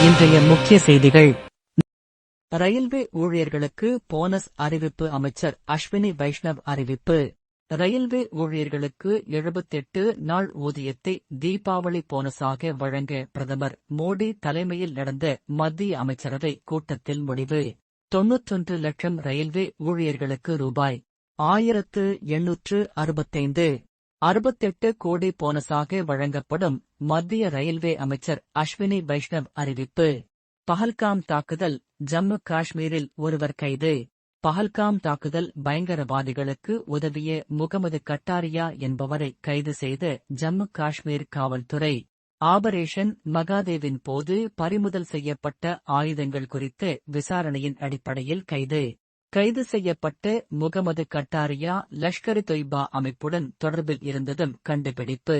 இன்றைய முக்கிய செய்திகள். ரயில்வே ஊழியர்களுக்கு போனஸ் அறிவிப்பு அமைச்சர் அஸ்வினி வைஷ்ணவ் அறிவிப்பு. ரயில்வே ஊழியர்களுக்கு எழுபத்தெட்டு நாள் ஊதியத்தை தீபாவளி போனஸாக வழங்க பிரதமர் மோடி தலைமையில் நடந்த மத்திய அமைச்சரவை கூட்டத்தில் முடிவு. தொன்னூற்றொன்று லட்சம் ரயில்வே ஊழியர்களுக்கு ரூபாய் ஆயிரத்து எண்ணூற்று அறுபத்தைந்து. அறுபத்தெட்டு கோடி போனஸாக வழங்கப்படும் மத்திய ரயில்வே அமைச்சர் அஸ்வினி வைஷ்ணவ் அறிவிப்பு. பஹல்காம் தாக்குதல் ஜம்மு காஷ்மீரில் ஒருவர் கைது. பஹல்காம் தாக்குதல் பயங்கரவாதிகளுக்கு உதவிய முகமது கட்டாரியா என்பவரை கைது செய்த ஜம்மு காஷ்மீர் காவல்துறை. ஆபரேஷன் மகாதேவின் போது பறிமுதல் செய்யப்பட்ட ஆயுதங்கள் குறித்து விசாரணையின் அடிப்படையில் கைது. கைது செய்யப்பட்ட முகமது கட்டாரியா லஷ்கர் தொய்பா அமைப்புடன் தொடர்பில் இருந்ததும் கண்டுபிடிப்பு.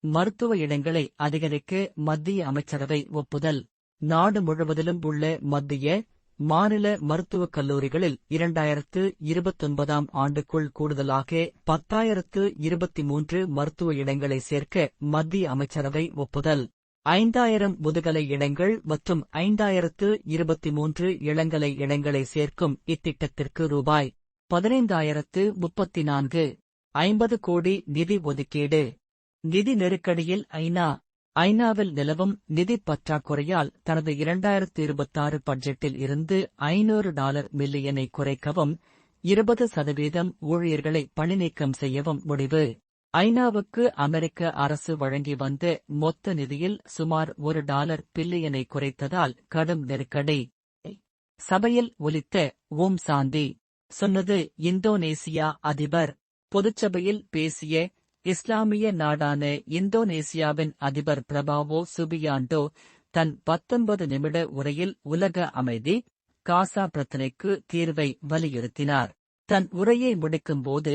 மருத்துவ இடங்களை அதிகரிக்க மத்திய அமைச்சரவை ஒப்புதல். நாடு முழுவதிலும் உள்ள மத்திய மாநில மருத்துவக் கல்லூரிகளில் இரண்டாயிரத்து இருபத்தொன்பதாம் ஆண்டுக்குள் கூடுதலாக பத்தாயிரத்து இருபத்தி மூன்று மருத்துவ இடங்களை சேர்க்க மத்திய அமைச்சரவை ஒப்புதல். ஐந்தாயிரம் முதுகலை இடங்கள் மற்றும் ஐந்தாயிரத்து இருபத்தி மூன்று இளங்கலை இடங்களை சேர்க்கும் இத்திட்டத்திற்கு ரூபாய் பதினைந்தாயிரத்து முப்பத்தி நான்கு ஐம்பது கோடி நிதி ஒதுக்கீடு. நிதி நெருக்கடியில் ஐநா. ஐநாவில் நிலவும் நிதி பற்றாக்குறையால் தனது இரண்டாயிரத்து இருபத்தாறு பட்ஜெட்டில் இருந்து ஐநூறு டாலர் மில்லியனை குறைக்கவும் இருபது சதவீதம் ஊழியர்களை பணிநீக்கம் செய்யவும் முடிவு. ஐநாவுக்கு அமெரிக்க அரசு வழங்கி வந்த மொத்த நிதியில் சுமார் ஒரு டாலர் பில்லியனை குறைத்ததால் கடும் நெருக்கடி. சபையில் ஒலித்த ஓம் சாந்தி சொன்னது இந்தோனேசியா அதிபர். பொதுச்சபையில் பேசிய இஸ்லாமிய நாடான இந்தோனேசியாவின் அதிபர் பிரபாவோ சுபியாண்டோ தன் பத்தொன்பது நிமிட உரையில் உலக அமைதி காசா பிரச்சினைக்கு தீர்வை வலியுறுத்தினார். தன் உரையை முடிக்கும்போது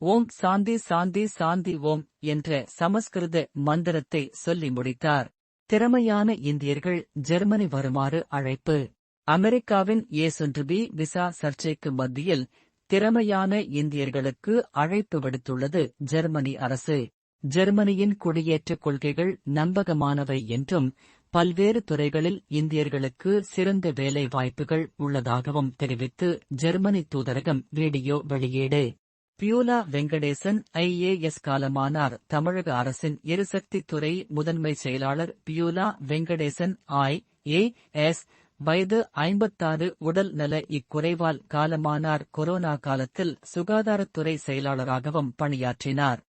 ஓம் சாந்தி சாந்தி சாந்தி ஓம் என்ற சமஸ்கிருத மந்திரத்தை சொல்லி முடித்தார். திறமையான இந்தியர்கள் ஜெர்மனி வருமாறு அழைப்பு. அமெரிக்காவின் ஏசொன்றுபி விசா சர்ச்சைக்கு மத்தியில் திறமையான இந்தியர்களுக்கு அழைப்பு விடுத்துள்ளது ஜெர்மனி அரசு. ஜெர்மனியின் குடியேற்றக் கொள்கைகள் நம்பகமானவை என்றும் பல்வேறு துறைகளில் இந்தியர்களுக்கு சிறந்த வேலை வாய்ப்புகள் உள்ளதாகவும் தெரிவித்து ஜெர்மனி தூதரகம் வீடியோ வெளியீடு. பியூலா வெங்கடேசன் ஐஏஎஸ் காலமானார் தமிழக அரசின் எரிசக்தி துறை முதன்மை செயலாளர் Beela Venkatesan I A S வயது ஐம்பத்தாறு உடல் நல இக்குறைவால் காலமானார் கொரோனா காலத்தில் சுகாதாரத்துறை செயலாளராகவும் பணியாற்றினார்.